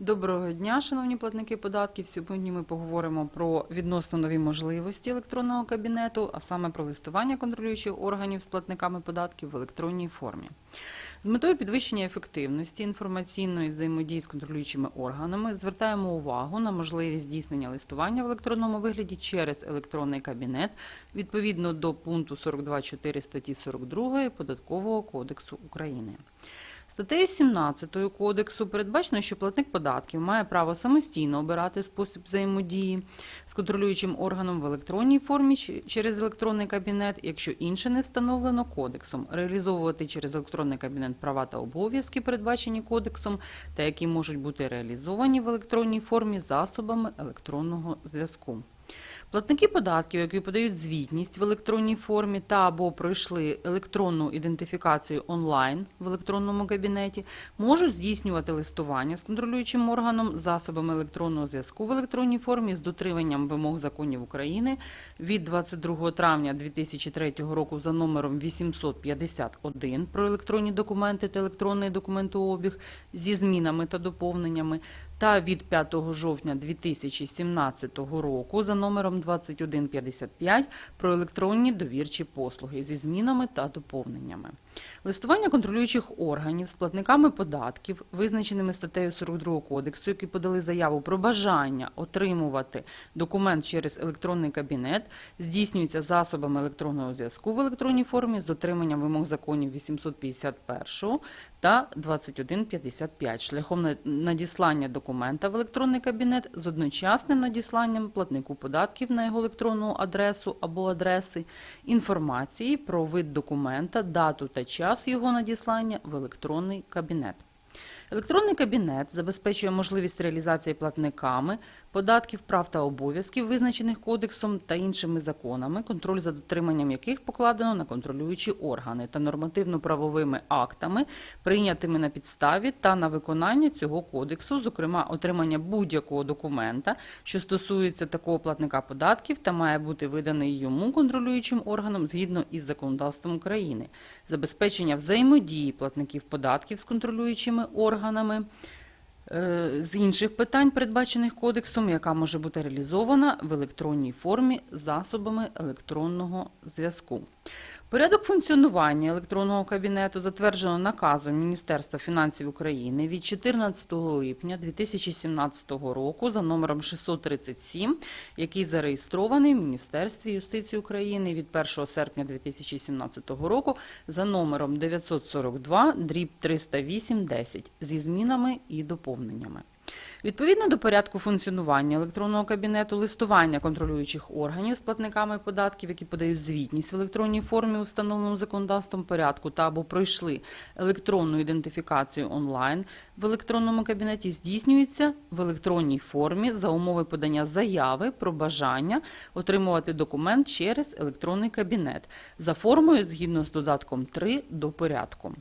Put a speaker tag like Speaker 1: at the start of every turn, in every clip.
Speaker 1: Доброго дня, шановні платники податків. Сьогодні ми поговоримо про відносно нові можливості електронного кабінету, а саме про листування контролюючих органів з платниками податків в електронній формі. З метою підвищення ефективності інформаційної взаємодії з контролюючими органами звертаємо увагу на можливість здійснення листування в електронному вигляді через електронний кабінет відповідно до пункту 42.4 статті 42 Податкового кодексу України. Статтею 17 кодексу передбачено, що платник податків має право самостійно обирати спосіб взаємодії з контролюючим органом в електронній формі через електронний кабінет, якщо інше не встановлено кодексом, реалізовувати через електронний кабінет права та обов'язки, передбачені кодексом, та які можуть бути реалізовані в електронній формі засобами електронного зв'язку. Платники податків, які подають звітність в електронній формі та або пройшли електронну ідентифікацію онлайн в електронному кабінеті, можуть здійснювати листування з контролюючим органом засобами електронного зв'язку в електронній формі з дотриманням вимог законів України від 22 травня 2003 року за номером 851 про електронні документи та електронний документообіг зі змінами та доповненнями та від 5 жовтня 2017 року за номером 2155 про електронні довірчі послуги зі змінами та доповненнями. Листування контролюючих органів з платниками податків, визначеними статтею 42 кодексу, які подали заяву про бажання отримувати документ через електронний кабінет, здійснюється засобами електронного зв'язку в електронній формі з дотриманням вимог законів 851 та 2155 шляхом надіслання документа в електронний кабінет з одночасним надісланням платнику податків на його електронну адресу або адреси інформації про вид документа, дату та час його надіслання в електронний кабінет. Електронний кабінет забезпечує можливість реалізації платниками податків, прав та обов'язків, визначених кодексом та іншими законами, контроль за дотриманням яких покладено на контролюючі органи та нормативно-правовими актами, прийнятими на підставі та на виконання цього кодексу, зокрема отримання будь-якого документа, що стосується такого платника податків та має бути виданий йому контролюючим органом згідно із законодавством України, забезпечення взаємодії платників податків з контролюючими органами. Е, З інших питань, передбачених кодексом, яка може бути реалізована в електронній формі засобами електронного зв'язку. Порядок функціонування електронного кабінету затверджено наказом Міністерства фінансів України від 14 липня 2017 року за номером 637, який зареєстрований в Міністерстві юстиції України від 1 серпня 2017 року за номером 942 дріб 308 10 зі змінами і доповненнями. Відповідно до порядку функціонування електронного кабінету, листування контролюючих органів з платниками податків, які подають звітність в електронній формі у встановленому законодавством порядку та або пройшли електронну ідентифікацію онлайн в електронному кабінеті, здійснюється в електронній формі за умови подання заяви про бажання отримувати документ через електронний кабінет за формою згідно з додатком 3 до порядку.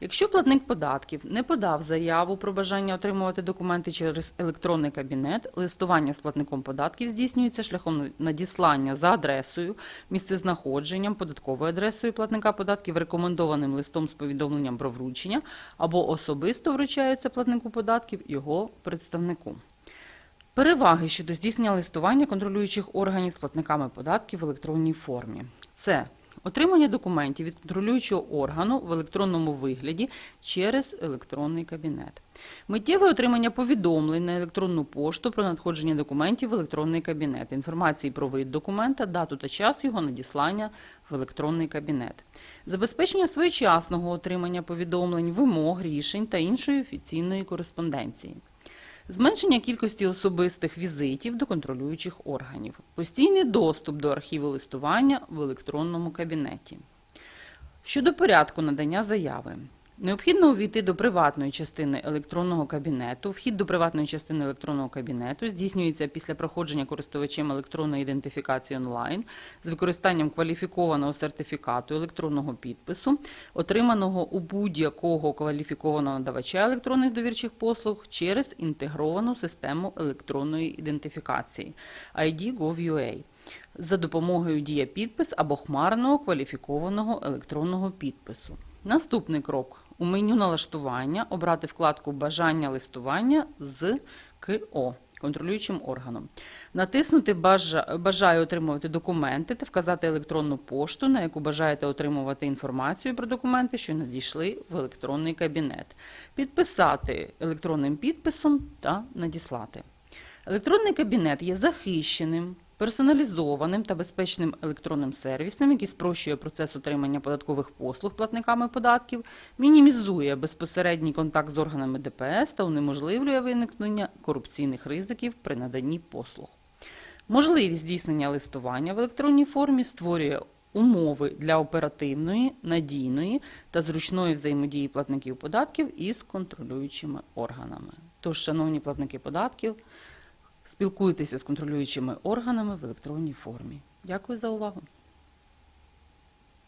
Speaker 1: Якщо платник податків не подав заяву про бажання отримувати документи через електронний кабінет, листування з платником податків здійснюється шляхом надіслання за адресою, місцезнаходженням, податковою адресою платника податків, рекомендованим листом з повідомленням про вручення або особисто вручаються платнику податків його представнику. Переваги щодо здійснення листування контролюючих органів з платниками податків в електронній формі. Це отримання документів від контролюючого органу в електронному вигляді через електронний кабінет. Миттєве отримання повідомлень на електронну пошту про надходження документів в електронний кабінет, інформації про вид документа, дату та час його надіслання в електронний кабінет. Забезпечення своєчасного отримання повідомлень, вимог, рішень та іншої офіційної кореспонденції. Зменшення кількості особистих візитів до контролюючих органів, постійний доступ до архіву листування в електронному кабінеті. Щодо порядку надання заяви. Необхідно увійти до приватної частини електронного кабінету. Вхід до приватної частини електронного кабінету здійснюється після проходження користувачем електронної ідентифікації онлайн з використанням кваліфікованого сертифікату електронного підпису, отриманого у будь-якого кваліфікованого надавача електронних довірчих послуг через інтегровану систему електронної ідентифікації ID.gov.ua за допомогою дія підпис або хмарного кваліфікованого електронного підпису. Наступний крок У меню налаштування обрати вкладку Бажання листування з КО контролюючим органом. Натиснути Бажаю отримувати документи та вказати електронну пошту, на яку бажаєте отримувати інформацію про документи, що надійшли в електронний кабінет. Підписати електронним підписом та надіслати. Електронний кабінет є захищеним, персоналізованим та безпечним електронним сервісом, який спрощує процес отримання податкових послуг платниками податків, мінімізує безпосередній контакт з органами ДПС та унеможливлює виникнення корупційних ризиків при наданні послуг. Можливість здійснення листування в електронній формі створює умови для оперативної, надійної та зручної взаємодії платників податків із контролюючими органами. Тож, шановні платники податків, спілкуйтеся з контролюючими органами в електронній формі. Дякую за увагу.